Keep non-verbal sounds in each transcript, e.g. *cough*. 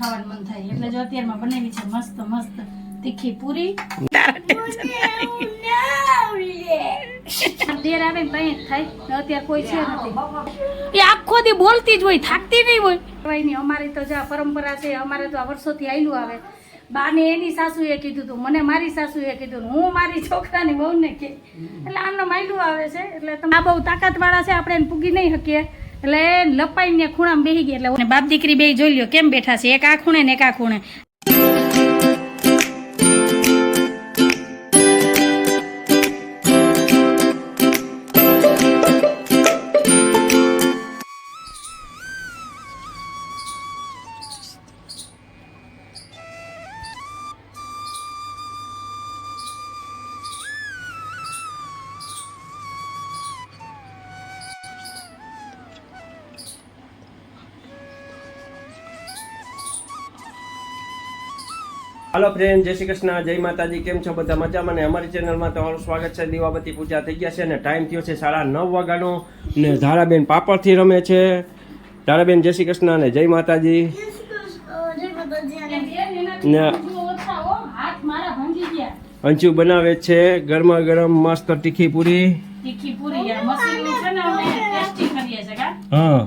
ખાવાનું મન થાય. એટલે જો અત્યારમાં બનાવી છે મસ્ત મસ્ત તીખી પૂરી. દેર આવે ને તઈ થાય. અત્યારે કોઈ છે નથી. એ આખો દી બોલતી જ હોય, થાકતી નહીં હોય. કહેવાય નહીં અમારી તો જે આ પરંપરા છે, અમારે તો આ વર્ષોથી આયલું આવે. બાને એની સાસુએ કીધું હતું મને મારી સાસુએ કીધું હું મારી છોકરાની વહુને કે એટલે આમનો માયલું આવે છે. એટલે આ બહુ તાકાતવાળા છે, આપણે એને પૂગી નહીં શકીએ. એટલે લપાઈને ખૂણામાં બેસી ગયા એટલે બાપ દીકરી બે જોઈ લ્યો, કેમ બેઠા છે? એક આ ખૂણે ને એક આ ખૂણે હાલો ફ્રેન્ડ જય શ્રી કૃષ્ણ જય માતાજી કેમ છો બધા મજામાં? ને અમારી ચેનલમાં તમારું સ્વાગત છે. દીવાબત્તી પૂજા થઈ ગયા છે ને ટાઈમ થયો છે સાડા નવ વાગ્યાનો. ને ધારાબેન પાપડથી રમે છે. ધારાબેન જય શ્રી કૃષ્ણ અને જય માતાજી. ને હાથ મારા ભાંગી ગયા. અંચુ બનાવે છે. ગરમા ગરમ મસ્ત તીખી પૂરી. તીખી પૂરી યાર મશીનનું છે ને અમે ટેસ્ટી કરીએ છે કા? હા.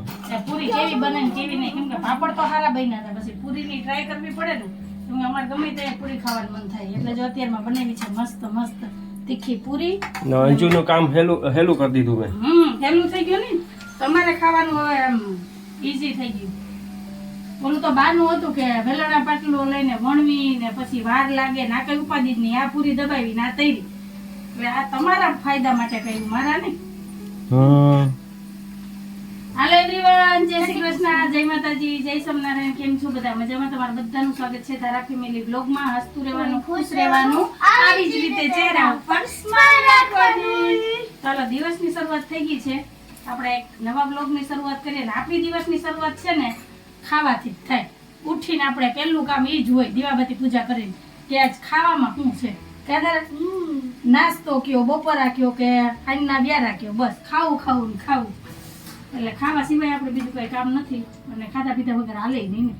પૂરી કેવી બને કેવી નહીં. કેમ કે પાપડ તો સારા બન્યા હતા પછી પૂરીની ટ્રાય કરવી પડે ને. અમારે ગમે તે પૂરી ખાવાનું મન થાય. એટલે જો અત્યારમાં બનાવી છે મસ્ત મસ્ત તીખી પૂરી. ને અંજુનું કામ હેલું હેલું કરી દીધું મેં. હમ હેલું થઈ ગયું ને? તમારે ખાવાનું હવે આમ ઈઝી થઈ ગયું. ઓલું તો બહારનું હતું કે વેલણા પાટલો લઈને વણવી ને પછી વાર લાગે. ના કઈ ઉપાધિ જ નહીં. આ પૂરી દબાવી ના તૈરી. એટલે આ તમારા ફાયદા માટે કહ્યું મારા નહીં હા હાલો એવરીવન જય શ્રી કૃષ્ણ જય માતાજી જય સ્વામિનારાયણ કેમ છો બધા? મજામાં તમારું બધાનું સ્વાગત છે તારા ફેમિલી બ્લોગમાં. હસતું રહેવાનું ખુશ રહેવાનું. આવી જ રીતે ચહેરા ઉપર સ્માઈલ રાખવાનું. ચાલો દિવસની શરૂઆત થઈ ગઈ છે. આપણે એક નવા બ્લોગની શરૂઆત કરીએ ને. આપણી દિવસની શરૂઆત છે ને ખાવાથી જ થાય. ઉઠીને આપણે પહેલું કામ એ જ હોય દીવાબત્તી પૂજા કરીને કે આજ ખાવામાં શું છે? કે નાસ્તો કયો બપોરા કયો કે આજના વ્યારા કયો? બસ ખાવું ખાવું ને ખાવું. એટલે ખાવા સિવાય આપણે બીજું કઈ કામ નથી. અને ખાધા પીધા વગર હાલે નહીં ને.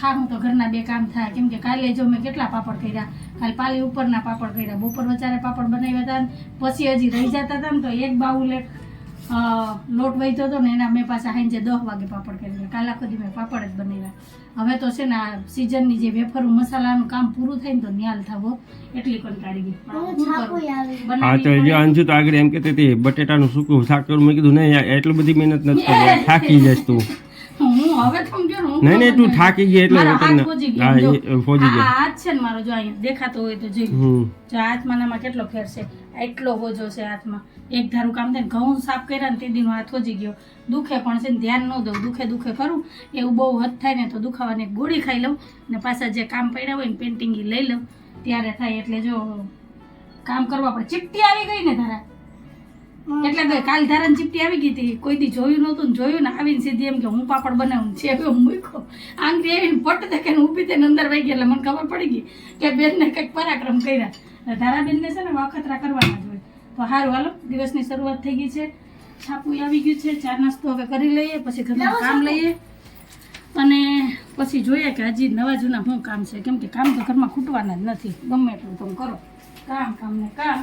ખાવું તો ઘરના બે કામ થાય. કેમ કે કાલે જો મેં કેટલા પાપડ કર્યા. કાલે પાલી ઉપરના પાપડ કર્યા. બપોર વચારે પાપડ બનાવ્યા હતા પછી હજી રહી જતા હતા ને તો એક બાઉલ એક લોટ વહીતો હતો ને એના મેં પાછા હાંજે દસ વાગે પાપડ કરી કાલે આખો દી મેં પાપડ જ બનાવ્યા હવે તો છે ને આ સિઝનની જે વેફર મસાલાનું કામ પૂરું થાય ને તો ન્યાલ થવો. એટલી કંટાળી ગઈ? હા તો જો અંજુ તો આગળ એમ કહેતી હતી બટેટાનું સૂકું શાક કરું. મેં કીધું નહીં એટલી બધી મહેનત નથી કરવી. *laughs* થાકી જશ તું. હું હવે સમજો નહીં નહીં તું થાકી ગઈ એટલે હાથ તને હા ફોજી ગયો. હાથ છે ને મારો જો અહીંયા દેખાતો હોય તો જોઈ જો હાથ આમાં કેટલો ફેર છે. એટલો હોજો છે હાથમાં. એક ધારું કામ થાય ઘઉં સાફ કર્યા ને તે દીનો હાથ હોજી ગયો. દુખે પણ છે ધ્યાન ન દઉં. દુખે દુખે કરું. એવું બહુ હદ થાય ને તો દુખાવાની ગોળી ખાઈ લઉં ને પાછા જે કામ પડ્યા હોય ને પેન્ટિંગ લઈ લઉં. ત્યારે થાય એટલે જો કામ કરવા પડે ચીપટી આવી ગઈ ને ધારા. એટલે ગઈ કાલ ધારાની ચીપટી આવી ગઈ હતી. કોઈ દી જોયું નહોતું ને જોયું ને આવીને સીધી એમ કે હું પાપડ બનાવું છે હવે હું મૂક્યો. આંગળી આવીને પટ દે ઊભી થઈને અંદર વહી ગઈ એટલે મને ખબર પડી ગઈ કે બેનને કંઈક પરાક્રમ કર્યા. ધારાબેનને છે ને વખતરા કરવાના જ હોય. તો સારું હાલો દિવસની શરૂઆત થઈ ગઈ છે. છાપું આવી ગયું છે ચા નાસ્તો હવે કરી લઈએ પછી ઘરનું કામ લઈએ. અને પછી જોઈએ કે હજી નવા જૂના શું કામ છે. કેમ કે કામ તો ઘરમાં ખૂટવાના જ નથી. ગમે એટલું તમે કરો. કામ કામ ને કામ.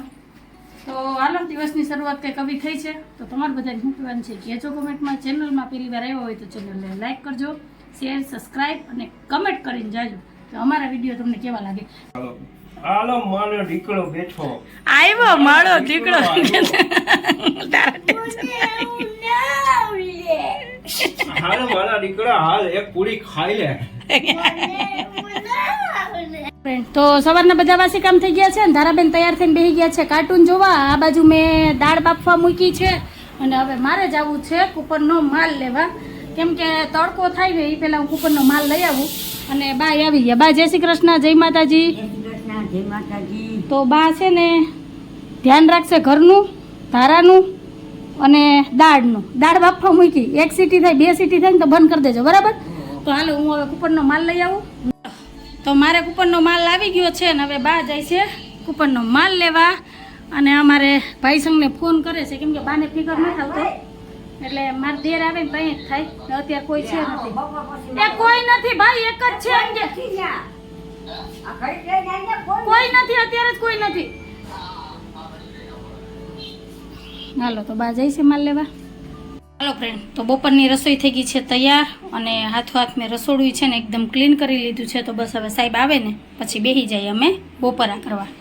તો હાલો દિવસની શરૂઆત કંઈક આવી થઈ છે. તો તમારે બધાને શું કહેવાનું છે કહેજો કોમેન્ટમાં ચેનલમાં પહેલી વાર આવ્યો હોય તો ચેનલને લાઈક કરજો શેર સબસ્ક્રાઈબ અને કમેન્ટ કરીને જાજો તો અમારા વીડિયો તમને કેવા લાગે. હાલો હાલો માનો બેઠો. આવ્યો માળો દીકરો હાલો મારા દીકરા હાલ એક પૂરી ખાઈ લે. તો સવારના બધા વાસી કામ થઈ ગયા છે ને ધારાબેન તૈયાર થઈને બેસી ગયા છે કાર્ટૂન જોવા. આ બાજુ મેં દાળ બાફવા મૂકી છે અને હવે મારે જવું છે કૂપરનો માલ લેવા. કેમ કે તડકો થાય ને એ પહેલાં હું કૂપરનો માલ લઈ આવું. અને બા આવી ગયા. બા જય શ્રી કૃષ્ણ જય માતાજી. તો બા છે ને, ધ્યાન રાખશે ઘરનું, ધારાનું અને દાળનું દાળ બાફવા મૂકી, એક સીટી થાય, બે સીટી થાય ને તો બંધ કરી દેજો, બરાબર? તો હાલો, હું હવે કૂપનનો માલ લઈ આવું. તો મારે કૂપનનો માલ આવી ગયો છે ને હવે બા જાય છે કૂપનનો માલ લેવા. અને અમારે ભાઈસંગને ફોન કરે છે, કેમ કે બાને ફિકર નથી આવતો એટલે માર દેર આવે ને ત્યાં જ થાય અત્યારે કોઈ છે નથી. એ કોઈ નથી, ભાઈ, એક જ છે કોઈ નથી, અત્યારે જ કોઈ નથી. હાલો, તો બા જઈશે માલ લેવા. હાલો ફ્રેન્ડ તો બપોરની રસોઈ થઈ ગઈ છે તૈયાર અને હાથો હાથ મેં રસોડું છે ને એકદમ ક્લીન કરી લીધું છે. તો બસ હવે સાહેબ આવે ને, પછી બેસી જાય અમે બપોરા કરવા.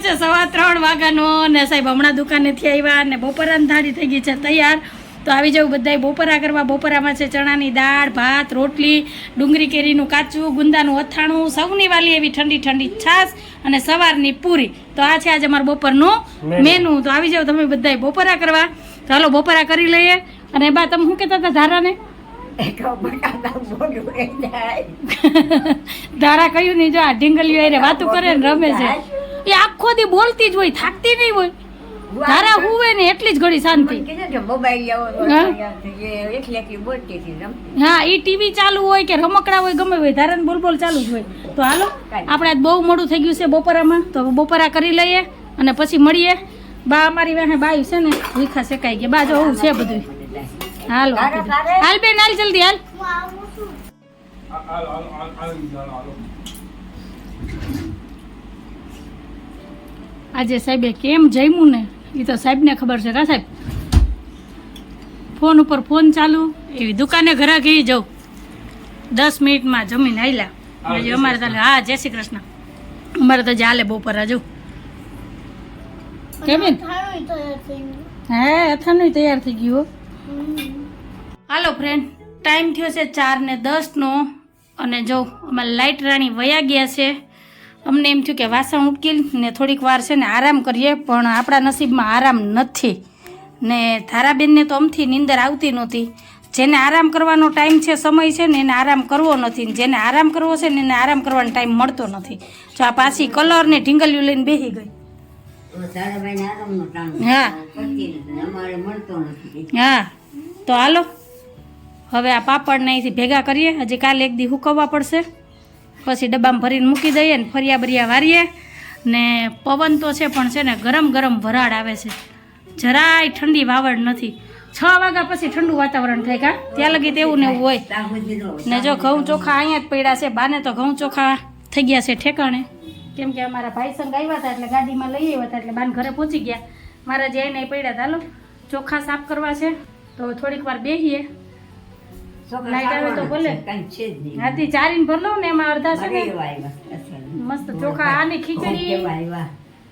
છે સવા ત્રણ વાગ્યાનો ને સાહેબ હમણાં દુકાનેથી આવ્યા ને બપોરાની થાળી થઈ ગઈ છે તૈયાર. તો આવી જવું બધાય બપોરા કરવા. બપોરામાં છે ચણાની દાળ ભાત રોટલી ડુંગળી કેરીનું કાચું ગુંદાનું અથાણું સૌની વાલી એવી ઠંડી ઠંડી છાશ અને સવારની પૂરી. તો આ છે આજે અમારું બપોરનું મેનુ. તો આવી જાવ તમે બધાય બપોરા કરવા. તો હાલો બપોરા કરી લઈએ. અને બા તમે શું કહેતા હતા ધારાને? *laughs* ધારા કહ્યું નહીં જો આ ઢીંગલીઓ એને વાતું કરે ને રમે છે. એ આખો દી બોલતી જ હોય થાકતી નહીં હોય. ધારા હુવે ને એટલી જ ઘડી શાંતિ. હા? એ ટીવી ચાલુ હોય કે રમકડા હોય ગમે હોય ધારાને બોલ બોલ ચાલુ જ હોય. તો હાલો આપણે આજ બહુ મોડું થઈ ગયું છે બપોરામાં. તો બપોરા કરી લઈએ અને પછી મળીએ. બા અમારી વાહે બાયું છે ને ભૂખા શેકાઈ ગયા. બા જો આવું છે બધું હાલો. હાલ બેન હાલ જલ્દી હાલ. આજે સાહેબે કેમ જમ્યું ને? એ તો સાહેબને ખબર છે. કા સાહેબ? ફોન ઉપર ફોન ચાલુ. એવી દુકાને ઘરે ગઈ જાઉં. દસ મિનિટમાં જમીને આવેલા અમારે તો હા જય શ્રી કૃષ્ણ. અમારે તો ચાલે બપોર હજુ. કેમિન હે અથાણું તૈયાર થઈ ગયું હાલો ફ્રેન્ડ ટાઈમ થયો છે ચાર ને દસનો. અને જો અમારે લાઇટ રાણી વયા ગયા છે અમને એમ થયું કે વાસણ ઉટકી ને થોડીક વાર છે ને આરામ કરીએ પણ આપણા નસીબમાં આરામ નથી. ને ધારાબેનને તો અમથી નીંદર આવતી નહોતી. જેને આરામ કરવાનો ટાઈમ છે સમય છે ને એને આરામ કરવો નથી. ને જેને આરામ કરવો છે ને એને આરામ કરવાનો ટાઈમ મળતો નથી. જો આ પાછી કલર ને ઢીંગલ્યું લઈને બેસી ગઈ. હા. હા. તો હાલો. હવે આ પાપડને અહીંથી ભેગા કરીએ. હજી કાલે એક દી હુકવવા પડશે. પછી ડબ્બામાં ભરીને મૂકી દઈએ ને ફરિયા બરિયા વારીએ. ને પવન તો છે પણ છે ને ગરમ ગરમ વરાળ આવે છે. જરાય ઠંડી વાવડ નથી. છ વાગ્યા પછી ઠંડુ વાતાવરણ થાય કા? ત્યાં લગી તેવું ને એવું હોય. ને જો ઘઉં ચોખા અહીંયા જ પડ્યા છે, બાને તો ઘઉં ચોખા થઈ ગયા છે ઠેકાણે. કેમ કે અમારા ભાઈ સંગ આવ્યા હતા એટલે ગાડીમાં લઈ આવ્યા હતા એટલે બાન ઘરે પહોંચી ગયા. મારા જે એને પડ્યા હતા, હાલો, ચોખા સાફ કરવા છે, તો થોડીક વાર બેસીએ લાઈટ આવે તો ભલે. હાથી ચારીને ભરલો ને એમાં અડધા છે ને. મસ્ત ચોખા આની ખીચડી.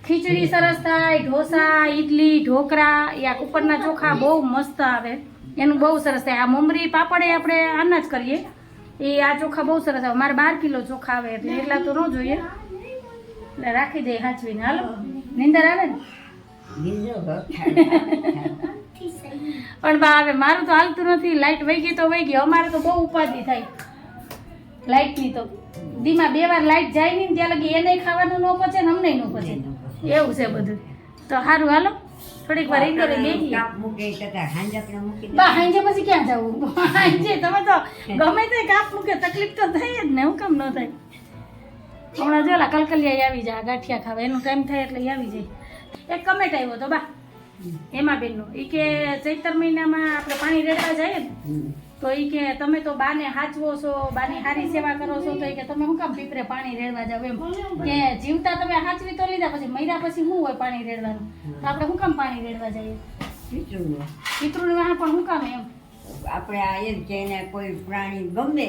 ખીચડી સરસ થાય ઢોસા ઈડલી ઢોકળા એ આ કુકરના ચોખા બહુ મસ્ત આવે. એનું બહુ સરસ થાય. આ મમરી પાપડે આપણે આના જ કરીએ. એ આ ચોખા બહુ સરસ આવે. મારે બાર કિલો ચોખા આવે એટલે એટલા તો ન જોઈએ. એટલે રાખી દે હાચવીને. હાલો. નિંદર આવે ને? બીજો. પણ બા હવે મારું તો હાલતું નથી. લાઈટ વહી ગઈ તો વહી ગઈ. અમારે તો બહુ ઉપાધિ થાય. લાઈટની તો. દીમાં બે વાર લાઈટ જાય નહીં ત્યાં લગી એને ખાવાનું ન પચે ને અમને ન પચે. એવું છે બધું. તો સારું હાલો. થોડીક વાર હાંજકને મૂકી દે. બા હાંજે પછી ક્યાં જવું? હાંજે તમે તો ગમે તે કાપ મૂકે તકલીફ તો થાય જ ને હું કામ ન થાય. હમણાં જો લા કલકલિયા આવી જાય ગાંઠિયા ખાવા. એનો ટાઈમ થાય એટલે આવી જાય. એક કમેન્ટ આવ્યો તો બા. એમાં બેનનો એ કે ચૈતર મહિનામાં આપણે પાણી રેડવા જઈએ ને તો એ કે તમે તો બાને હાચવો છો બાની સારી સેવા કરો છો તો એ કે તમે શું કામ પીપરે પાણી રેડવા જાવ એમ. કે જીવતા તમે હાચવી તો લીધા પછી મર્યા પછી શું હોય પાણી રેડવાનું? તો આપણે હું કામ પાણી રેડવા જઈએ? પિતૃનું. વાહ પણ શું કામ એમ? આપણે આ એમ છે એને કોઈ પ્રાણી ગમે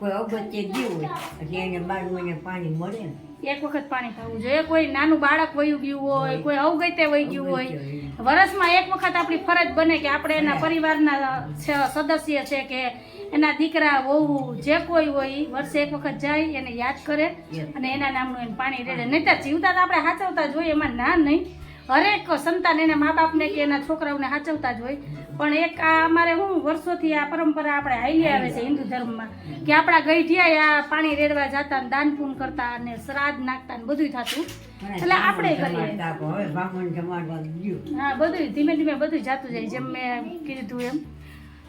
કોઈ અગત્ય ગયું હોય એટલે એને બાર મહિને પાણી મળે ને. એક વખત પાણી થવું જોઈએ. કોઈ નાનું બાળક વયું ગયું હોય કોઈ અવગતે વહી ગયું હોય વર્ષમાં એક વખત આપણી ફરજ બને કે આપણે એના પરિવારના સદસ્ય છે કે એના દીકરા વહુ જે કોઈ હોય વર્ષે એક વખત જાય એને યાદ કરે અને એના નામનું એને પાણી રેડે. નહીં તો જીવતા તો આપણે સાચવતા જોઈએ એમાં ના નહીં. હરેક સંતાન એને મા બાપને કે એના છોકરાઓને સાચવતા જ હોય. પણ એક આ અમારે શું વર્ષોથી આ પરંપરા આપણે હાલી આવે છે હિન્દુ ધર્મમાં કે આપણા ગઈઢિયા આ પાણી રેડવા જતા ને દાન પૂન કરતા અને શ્રાદ્ધ નાખતા ને બધું થતું. એટલે આપણે કરીએ. હા બધું ધીમે ધીમે બધું જાતું જાય જેમ મેં કીધું એમ.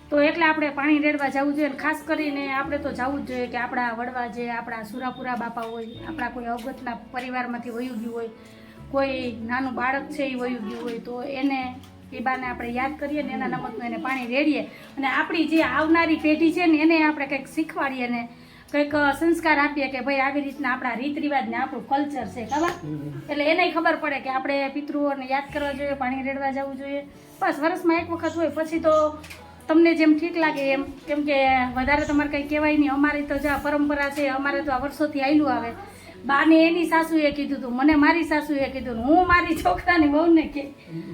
તો એટલે આપણે પાણી રેડવા જવું જોઈએ અને ખાસ કરીને આપણે તો જવું જ જોઈએ કે આપણા વડવા જે આપણા સુરાપુરા બાપા હોય આપણા કોઈ અવગતના પરિવારમાંથી વયું ગયું હોય કોઈ નાનું બાળક છે એ વયું ગયું હોય તો એને એ બાને આપણે યાદ કરીએ ને એના નમકનું એને પાણી રેડીએ. અને આપણી જે આવનારી પેઢી છે ને એને આપણે કંઈક શીખવાડીએ ને કંઈક સંસ્કાર આપીએ કે ભાઈ આવી રીતના આપણા રીત રિવાજ ને આપણું કલ્ચર છે, ખબર? એટલે એને ખબર પડે કે આપણે પિતૃઓને યાદ કરવા જોઈએ, પાણી રેડવા જવું જોઈએ. બસ વર્ષમાં એક વખત હોય, પછી તો તમને જેમ ઠીક લાગે એમ. કેમ કે વધારે તમારે કંઈ કહેવાય નહીં. અમારી તો જે આ પરંપરા છે, અમારે તો આ વર્ષોથી આવેલું આવે. બાને એની સાસુએ કીધું હતું મને મારી સાસુએ કીધું હું મારી છોકરાની વહુને કે.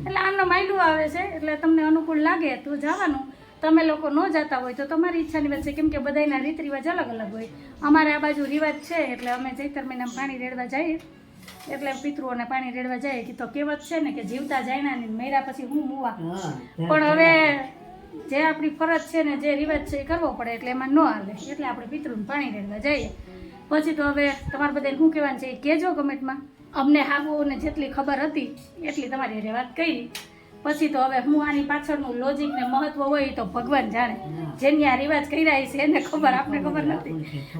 એટલે આમનો માયલું આવે છે એટલે તમને અનુકૂળ લાગે તો જવાનું. તમે લોકો ન જતા હોય તો તમારી ઈચ્છાની વાત છે કેમ કે બધાના રીત રિવાજ અલગ અલગ હોય. અમારે આ બાજુ રિવાજ છે એટલે અમે ચૈતર મહિનામાં પાણી રેડવા જઈએ. એટલે પિતૃઓને પાણી રેડવા જાય કે તો કહેવત છે ને કે જીવતા જાય ને મર્યા પછી હું મુવા. પણ હવે જે આપણી ફરજ છે ને જે રિવાજ છે એ કરવો પડે એટલે એમાં ન આવે એટલે આપણે પિતૃને પાણી રેડવા જઈએ. પછી તો હવે તમારે બધાને શું કહેવાનું છે એ કહેજો કમેન્ટમાં. અમને હાબુને જેટલી ખબર હતી એટલી તમારી હારે વાત કરી. પછી તો હવે હું આની પાછળનું લોજિક ને મહત્વ હોય તો ભગવાન જાણે. જેની આ રિવાજ કર્યા છે એને ખબર આપણે ખબર નથી.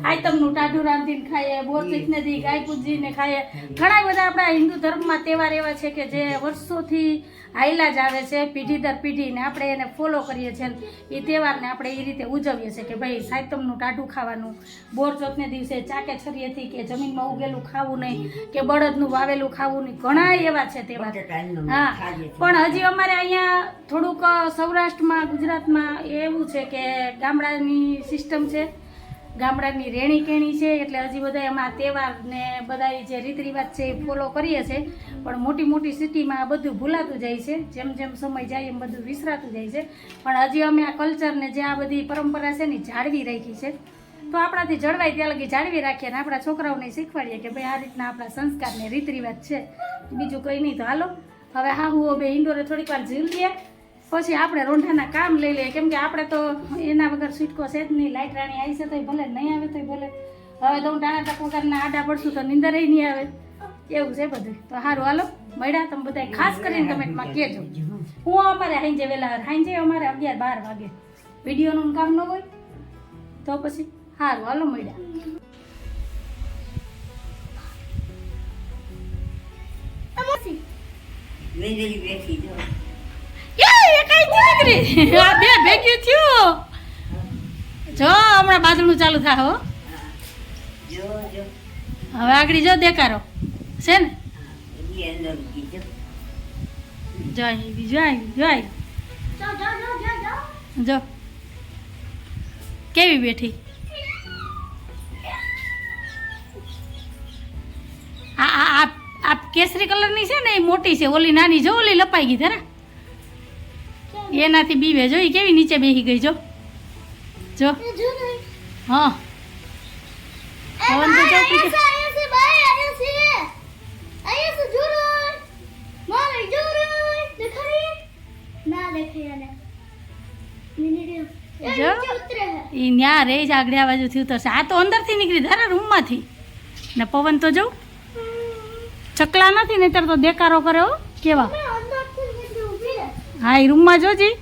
આઈટમનું ટાઢું રાંધીને ખાઈએ બોરચીક દી ગાય પૂજીને ખાઈએ. ઘણા બધા આપણા હિન્દુ ધર્મમાં તહેવાર એવા છે કે જે વર્ષોથી હાયલા જ આવે છે પેઢી દર પેઢીને આપણે એને ફોલો કરીએ છીએ. એ તહેવારને આપણે એ રીતે ઉજવીએ છીએ કે ભાઈ સાયતમનું ટાઢું ખાવાનું બોરચોથને દિવસે ચાકે છરીએથી કે જમીનમાં ઉગેલું ખાવું નહીં કે બળદનું વાવેલું ખાવું નહીં. ઘણા એવા છે તહેવાર. હા. પણ હજી અમારે અહીંયા થોડુંક સૌરાષ્ટ્રમાં ગુજરાતમાં એવું છે કે ગામડાની સિસ્ટમ છે. ગામડાની રેણી કેણી છે, એટલે હજી બધા એમાં તહેવાર ને બધા જે રીત રિવાજ છે એ ફોલો કરીએ છે. પણ મોટી મોટી સિટીમાં આ બધું ભૂલાતું જાય છે. જેમ જેમ સમય જાય એમ બધું વિસરાતું જાય છે. પણ હજી અમે આ કલ્ચરને જે આ બધી પરંપરા છે ને જાળવી રાખી છે. તો આપણાથી જળવાય ત્યાં લગી જાળવી રાખીએ અને આપણા છોકરાઓને શીખવાડીએ કે ભાઈ આ રીતના આપણા સંસ્કારને રીત રિવાજ છે. બીજું કંઈ નહીં તો હાલો. હવે હા, હું બે ઇન્ડોરે થોડીક વાર જીવ લઈએ પછી આપણે રોંઢાના કામ લઈ લઈએ. કેમ કે આપણે તો એના વગર છૂટકો છે જ નહીં. લાઇટ રાણી આવી છે તોય ભલે નહીં આવે તો ભલે. હવે તો હું ટાણા ટક વગરના આડા પડશું તો નિંદર નહીં આવે. એવું છે બધું. તો સારું હાલો. મળ્યા તમે બધા ખાસ કરીને કમેન્ટમાં કહેજો. હું અમારે હાંજે વહેલા હાંજે અમારે અગિયાર બાર વાગે. વિડીયોનું કામ ન હોય તો પછી સારું હાલો, મળ્યા. બેઠી, જો. યે એ કઈ દીકરી આ થયું. જો, હમણાં બાદળું ચાલુ થાય, હો. હવે આગળ જો દેખારો છે ને? જો જો આવી આવી જો. કેવી બેઠી? આ આ આ આ કેસરી કલરની છે ને, એ મોટી છે, ઓલી નાની જો, ઓલી લપાઈ ગઈ તારા એનાથી બીવે જો એ કેવી નીચે બેસી ગઈ જો. જો. હા. પવન તો જો એ ન્યા રે જ આગળ આ બાજુ થયું તો આ તો અંદરથી નીકળી તારા રૂમમાંથી. ને પવન તો જો. ચકલા નથી નહીતર તો દેકારો કરે હો કેવા? હા એ રૂમમાં જોજી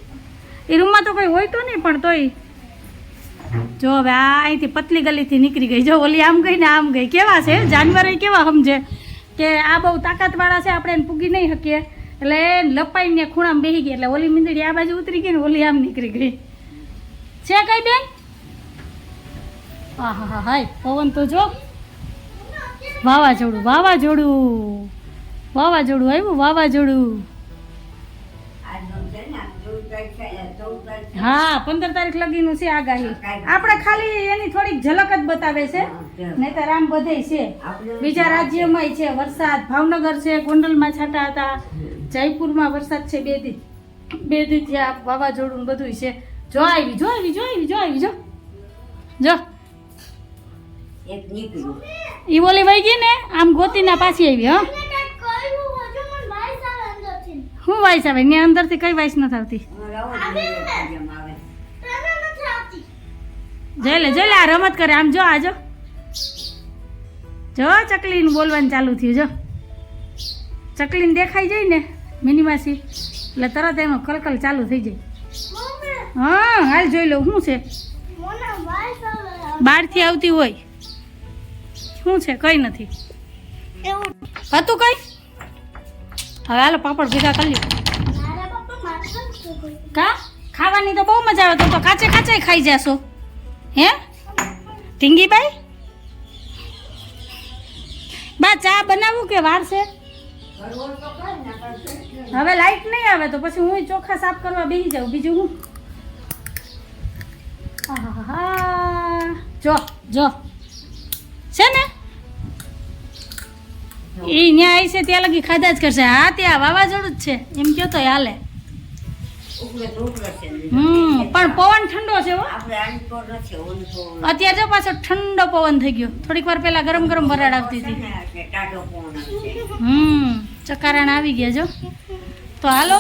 એ રૂમમાં તો કંઈ હોય તો નહીં, પણ તોય. જો હવે આ અહીંથી પતલી ગલીથી નીકળી ગઈ. જો ઓલી આમ ગઈ ને આમ ગઈ. કેવા છે? જાનવર કેવા સમજે? કે આ બહુ તાકાતવાળા છે, આપણે એને પૂગી નહીં શકીએ. એટલે લપાઈને ખૂણામાં બેસી ગઈ. એટલે ઓલી મીંદડી આ બાજુ ઉતરી ગઈ ને ઓલી આમ નીકળી ગઈ. છે કઈ બેન? હા હા, હાય. પવન તો જો. વાવાઝોડું વાવાઝોડું. વાવાઝોડું આવ્યું, વાવાઝોડું. હા પંદર તારીખ લગીનું છે આગાહી. આપણે ખાલી એની થોડીક ઝલક જ બતાવે છે. નહીતર આમ બધે છે. બીજા રાજ્યમાંય છે. વરસાદ ભાવનગર છે ગોંડલમાં છાંટા હતા. જયપુરમાં વરસાદ છે બે દી બે દી ત્યાં વાવાઝોડું બધું છે. જો આવી જો આવી જો આવી જો આવી જો. જો. એ ઓલી વહી ગઈ ને? આમ ગોતીના પાછી આવી હા? શું વાઈસ આવે? ને અંદરથી કઈ વાઈસ નથી આવતી? જોઈ લે જોઈ લે, આ રમત કરે. આમ જો આજો જો. ચકલીને બોલવાનું ચાલુ થયું, જો. ચકલીને દેખાઈ જાય ને મિની માસી એટલે તરત એનો કલકલ ચાલુ થઈ જાય. હા, હાલ જોઈ લો, શું છે? બહારથી આવતી હોય. શું છે? કઈ નથી. હતું કઈ? હવે હાલો પાપડ ભેગા કરી લ્યો. કા? ખાવાની તો બહુ મજા આવે તો તો કાચે કાચે ખાઈ જાશો. હે? ટીંગીબાઈ બા ચા બનાવું કે વાર છે? કરવો તો કર ને કરશે હવે લાઈટ નહીં આવે તો પછી હું ચોખા સાફ કરવા બેસી જાઉં. બીજું હું. જો જો. છે ને? એ ન્યા આવી છે ત્યાં લગી ખાધા જ કરશે. હા ત્યાં વાવાઝોડું જ છે. એમ કયો તો હાલે. હમ પણ પવન ઠંડો છે હો. અત્યારે જો પાછો ઠંડો પવન થઈ ગયો. થોડીક વાર પહેલા ગરમ ગરમ વરાળ આવતી હતી. હમ ચકારાણ આવી ગયા જો. તો હાલો.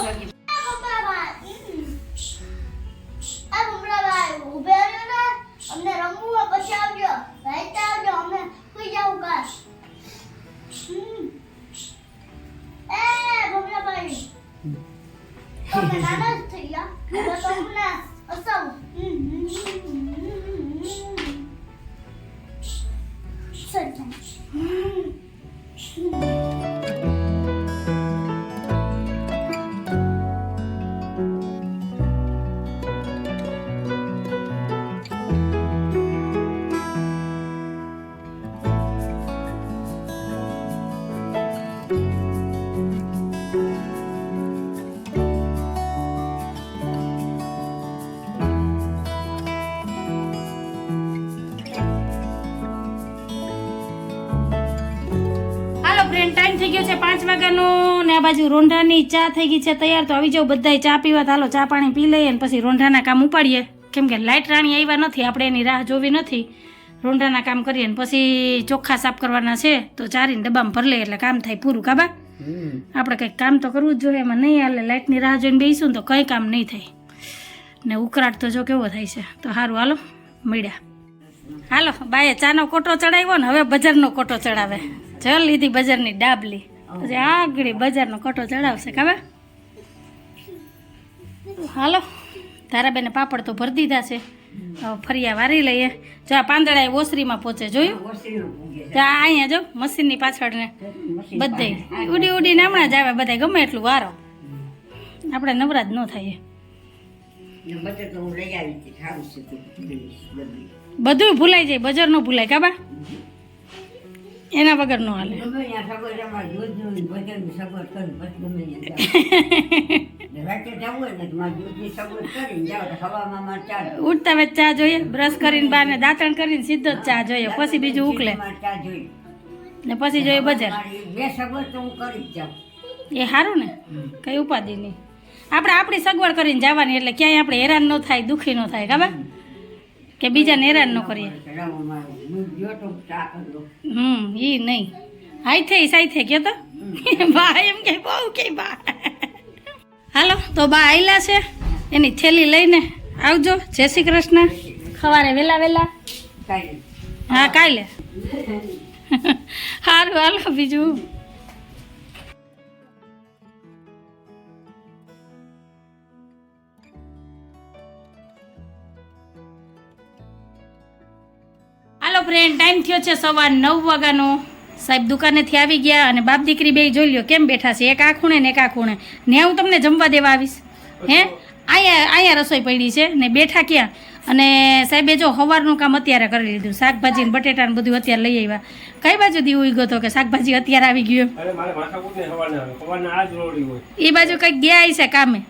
તમે નાના પાંચ વાગ્યાનું ને આ બાજુ રોંઢાની ચા થઈ ગઈ છે તૈયાર તો આવી જાવ બધાય ચા પીવા. તો હાલો ચા પાણી પી લઈએ ને પછી રોંઢાના કામ ઉપાડીએ. કેમ કે લાઇટ રાણી આવ્યા નથી આપણે એની રાહ જોવી નથી. રોંઢાના કામ કરીએ ને પછી ચોખ્ખા સાફ કરવાના છે તો ચારીને ડબ્બામાં ભરી લઈએ એટલે કામ થાય પૂરું કાબા આપણે કંઈક કામ તો કરવું જ જોઈએ એમાં નહીં હાલે લાઇટની રાહ જોઈને બેસીશું ને તો કંઈ કામ નહીં થાય. ને ઉકળાટ તો જો કેવો થાય છે. તો સારું હાલો મળ્યા. હાલો બાએ ચાનો કોટો ચડાવ્યો ને હવે બજારનો કોટો ચડાવે. જલ લીધી બજારની ડાબલી. પછી આગળ બજારનો કટો ચડાવશે ખબર? હાલો. તારાબેને પાપડ તો ભરી દીધા છે. હવે ફરિયા વારી લઈએ. જો આ પાંદડા એ ઓસરીમાં પહોંચે જોયું? અહીંયા જો મશીનની પાછળ ને બધે ઉડી ઉડીને હમણાં જ આવે બધા ગમે એટલું વારો. આપણે નવરા જ ન બધું. બધું ભૂલાઈ જાય બજાર ન ભૂલાય કાબા એના વગર નો હાલે. *laughs* ને. ને ને ઉઠતા વેત ચા જોઈએ બ્રશ કરીને બાને દાંતણ કરીને સીધો જ ચા જોઈએ. પછી બીજું ઉકલે. ને પછી જોઈએ બજાર. બે સગવડ તો હું કરી જાઉં. એ સારું ને? કઈ ઉપાધિ નહીં. આપણે આપણી સગવડ કરીને જવાની એટલે ક્યાંય આપણે હેરાન ન થાય દુઃખી ન થાય ખબર? કે બીજાને હેરાન ન કરીએ. હમ એ નહીં. હાઈ થઈ સાઈ થઈ ગયો તો? બા એમ કે બહુ કે બા હાલો તો બા આયલા છે. એની થેલી લઈને આવજો. જય શ્રી કૃષ્ણ. સવારે વેલા વેલા. હા કાલે સારું હાલો બીજું. ફ્રેન્ડ ટાઈમ થયો છે સવાર નવ વાગ્યાનો. સાહેબ દુકાનેથી આવી ગયા અને બાપ દીકરી બે જોઈ લ્યો કેમ બેઠા છે? એક આ ખૂણે ને એક આ ખૂણે ને હું તમને જમવા દેવા આવીશ. હે? અહીંયા અહીંયા રસોઈ પડી છે ને બેઠા ક્યાં? અને સાહેબે જો સવારનું કામ અત્યારે કરી લીધું. શાકભાજી ને બટેટા ને બધું અત્યારે લઈ આવ્યા. કઈ બાજુ દીવું ગયો તો કે શાકભાજી અત્યારે આવી ગયું એ બાજુ કંઈક ગયા છે કામે?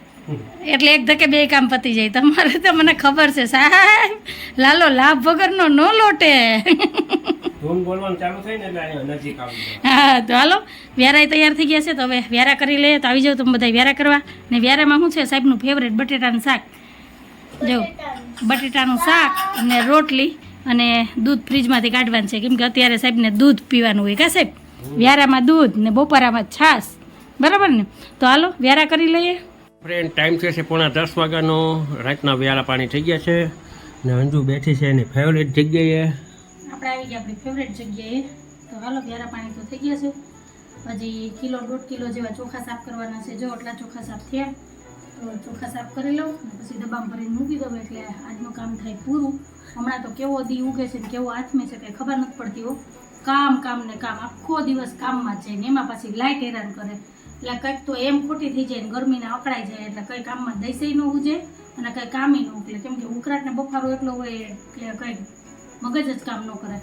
એટલે એક ધકે બે કામ પતી જાય. તમારે તો મને ખબર છે સાહેબ. લાલો લાભ વગરનો નો લોટે. હા તો હાલો. વ્યારાય તૈયાર થઈ ગયા છે તો હવે વ્યારા કરી લઈએ તો આવી જાવ તમે બધા વ્યારા કરવા. ને વ્યારામાં શું છે સાહેબનું ફેવરેટ બટેટાનું શાક. જો બટેટાનું શાક અને રોટલી અને દૂધ ફ્રીજમાંથી કાઢવાનું છે. કેમ કે અત્યારે સાહેબને દૂધ પીવાનું હોય કા સાહેબ? વ્યારામાં દૂધ ને બપોરામાં છાશ. બરાબર ને? તો હાલો વ્યારા કરી લઈએ. ફ્રેન્ડ ટાઈમ થયો છે પોણા દસ વાગ્યાનો. રાતના વ્યારા પાણી થઈ ગયા છે ને અંજુ બેઠી છે એની ફેવરેટ જગ્યાએ. આપણે આવી ગયા આપણી ફેવરેટ જગ્યાએ. તો હાલો, વ્યારા પાણી તો થઈ ગયા છે. હજી કિલો દોઢ કિલો જેવા ચોખા સાફ કરવાના છે. જો આટલા ચોખા સાફ થયા, તો ચોખા સાફ કરી લઉં પછી દબામ ભરીને મૂકી દઉં એટલે આજનું કામ થાય પૂરું. હમણાં તો કેવો દી ઉગે છે ને કેવો આથમે છે કંઈ ખબર નથી પડતી હો. કામ કામ ને કામ. આખો દિવસ કામમાં જાય ને એમાં પાછી લાઇટ હેરાન કરે. એટલે કંઈક તો એમ ખોટી થઈ જાય ને ગરમીને અકળાઈ જાય એટલે કંઈ કામમાં દઈસે ન ઉજે અને કંઈ કામ ન ઉકલે કેમ કે ઉકરાટને બફારો એટલો હોય કે કંઈ મગજ જ કામ ન કરે.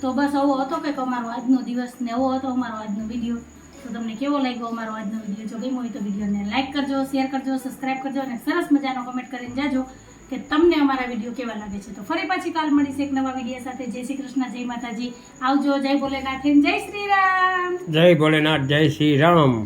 તો બસ આવો હતો કંઈક અમારો આજનો દિવસ ને એવો હતો અમારો આજનો વીડિયો તો તમને કેવો લાગ્યો અમારો આજનો વીડિયો જો ગમ્યો હોય તો વિડીયોને લાઈક કરજો શેર કરજો સબસ્ક્રાઈબ કરજો અને સરસ મજાનો કમેન્ટ કરીને જાજો કે તમને અમારા વીડિયો કેવા લાગે છે. તો ફરી પાછી કાલ મળીશ એક નવા વીડિયો સાથે. જય શ્રી કૃષ્ણ, જય માતાજી. આવજો, જય ભોલેનાથ, જય શ્રી રામ. જય ભોલેનાથ, જય શ્રી રામ.